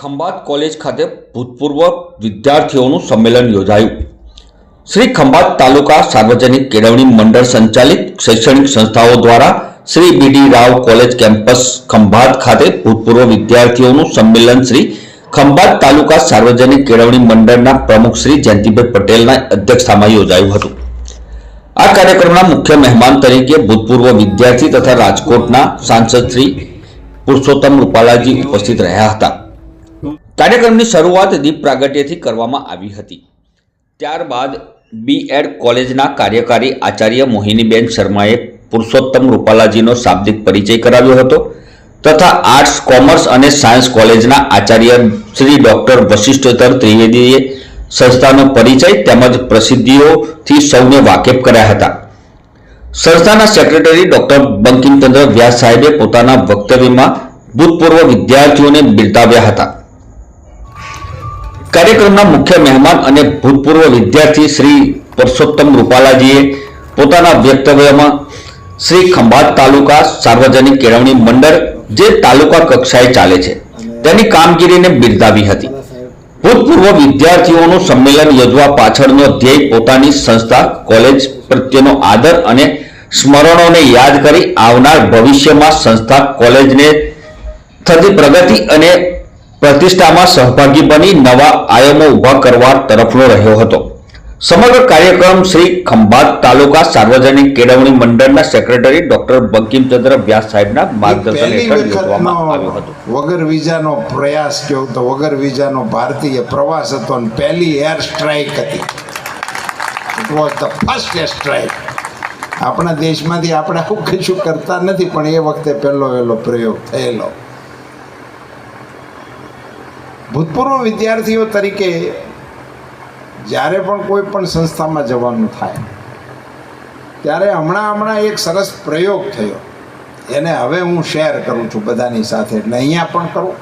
Khambhat college ખાતે ભૂતપૂર્વ વિદ્યાર્થીઓનું સંમેલન યોજાયું. શ્રી ખંભાત તાલુકા સાર્વજનિક કેળવણી મંડળ સંચાલિત શૈક્ષણિક સંસ્થાઓ દ્વારા Shri B D Rao college campus Khambhat ખાતે ભૂતપૂર્વ વિદ્યાર્થીઓનું સંમેલન શ્રી ખંભાત તાલુકા સાર્વજનિક કેળવણી મંડળના પ્રમુખ શ્રી જયંતિભાઈ પટેલના અધ્યક્ષતામાં યોજાયું હતું. આ કાર્યક્રમના મુખ્ય મહેમાન તરીકે ભૂતપૂર્વ વિદ્યાર્થી તથા રાજકોટના સાંસદ શ્રી પુરુષોત્તમ રૂપાલાજી ઉપસ્થિત રહ્યા હતા. કાર્યક્રમની શરૂઆત દીપ પ્રાગટ્યથી કરવામાં આવી હતી. ત્યારબાદ બી એડ કોલેજના કાર્યકારી આચાર્ય મોહિનીબેન શર્માએ પુરુષોત્તમ રૂપાલાજીનો શાબ્દિક પરિચય કરાવ્યો હતો તથા આર્ટ્સ, કોમર્સ અને સાયન્સ કોલેજના આચાર્ય શ્રી ડોક્ટર વશિષ્ઠોત્તર ત્રિવેદીએ સંસ્થાનો પરિચય તેમજ પ્રસિદ્ધિઓથી સૌને વાકેફ કર્યા હતા. સંસ્થાના સેક્રેટરી ડોક્ટર બંકિમચંદ્ર વ્યાસ સાહેબે પોતાના વક્તવ્યમાં ભૂતપૂર્વ વિદ્યાર્થીઓને બિરદાવ્યા હતા. કાર્યક્રમના મુખ્ય મહેમાન અને ભૂતપૂર્વ વિદ્યાર્થી શ્રી પરસોત્તમ રૂપાલાજીએ પોતાના વક્તવ્યમાં શ્રી ખંભાત તાલુકા સાર્વજનિક કેળવણી મંડળ જે તાલુકા કક્ષાએ ચાલે છે, તેની કામગીરીને બિરદાવી હતી. ભૂતપૂર્વ વિદ્યાર્થીઓનું સંમેલન યોજવા પાછળનો ધ્યેય પોતાની સંસ્થા, કોલેજ પ્રત્યેનો આદર અને સ્મરણોને યાદ કરી આવનાર ભવિષ્યમાં સંસ્થા, કોલેજને થતી પ્રગતિ અને પ્રતિષ્ઠામાં સહભાગી બની નવા આયામો ઊભા કરવા તરફનો રહ્યો હતો. સમગ્ર કાર્યક્રમ શ્રી ખંભાત તાલુકા સાર્વજનિક કેળવણી મંડળના સેક્રેટરી ડોક્ટર બંકિમચંદ્ર વ્યાસ સાહેબના માર્ગદર્શન હેઠળ યોજવામાં આવ્યો હતો. વગર વિઝાનો પ્રયાસ કહ્યો તો વગર વિઝાનો ભારતીય પ્રવાસ હતો અને પહેલી એર સ્ટ્રાઇક હતી. It was the first air strike આપણા દેશમાંથી આપણે આવું કશું કરતા નથી પણ એ વખતે પહેલો વહેલો પ્રયોગ થયેલો. ભૂતપૂર્વ વિદ્યાર્થીઓ તરીકે જ્યારે પણ કોઈ પણ સંસ્થામાં જવાનું થાય, ત્યારે હમણાં હમણાં એક સરસ પ્રયોગ થયો. એને હવે હું શેર કરું છું બધાની સાથે. એટલે અહીંયા પણ કરું.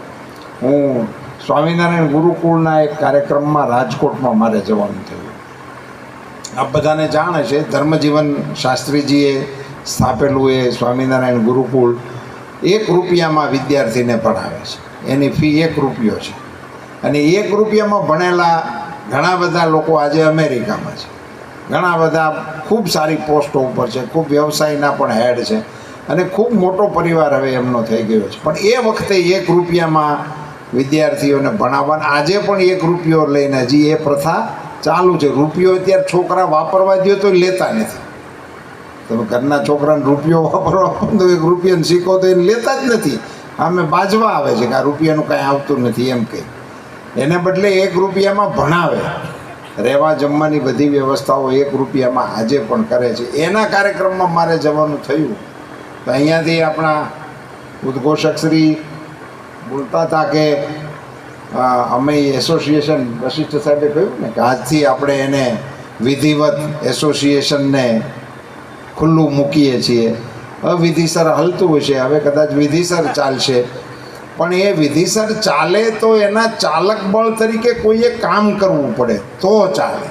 હું સ્વામિનારાયણ ગુરુકુળના એક કાર્યક્રમમાં રાજકોટમાં મારે જવાનું થયું. આપ બધાને જાણે છે ધર્મજીવન શાસ્ત્રીજીએ સ્થાપેલું એ સ્વામિનારાયણ ગુરુકુળ એક રૂપિયામાં વિદ્યાર્થીને ભણાવે છે. એની ફી એક રૂપિયો છે. અને એક રૂપિયામાં ભણેલા ઘણા બધા લોકો આજે અમેરિકામાં છે. ઘણા બધા ખૂબ સારી પોસ્ટો ઉપર છે, ખૂબ વ્યવસાયના પણ હેડ છે અને ખૂબ મોટો પરિવાર હવે એમનો થઈ ગયો છે. પણ એ વખતે એક રૂપિયામાં વિદ્યાર્થીઓને ભણાવવાના આજે પણ એક રૂપિયો લઈને હજી એ પ્રથા ચાલુ છે. રૂપિયો અત્યારે છોકરા વાપરવા દો તો લેતા નથી. તમે ઘરના છોકરાને રૂપિયો વાપરવા તો એક રૂપિયાને શીખો તો એને લેતા જ નથી. આમે બાજવા આવે છે કે આ રૂપિયાનું કાંઈ આવતું નથી એમ કંઈ. એને બદલે એક રૂપિયામાં ભણાવે. રહેવા જમવાની બધી વ્યવસ્થાઓ એક રૂપિયામાં આજે પણ કરે છે. એના કાર્યક્રમમાં મારે જવાનું થયું. તો અહીંયાથી આપણા ઉદ્ઘોષક શ્રી બોલતા હતા કે અમે એસોસિએશન વશિષ્ઠ સાહેબે કહ્યું ને કે આજથી આપણે એને વિધિવત એસોસિએશનને ખુલ્લું મૂકીએ છીએ. અવિધિસર હલતું હશે. હવે કદાચ વિધિસર ચાલશે. પણ એ વિધિસર ચાલે તો એના ચાલક બળ તરીકે કોઈએ કામ કરવું પડે, તો ચાલે.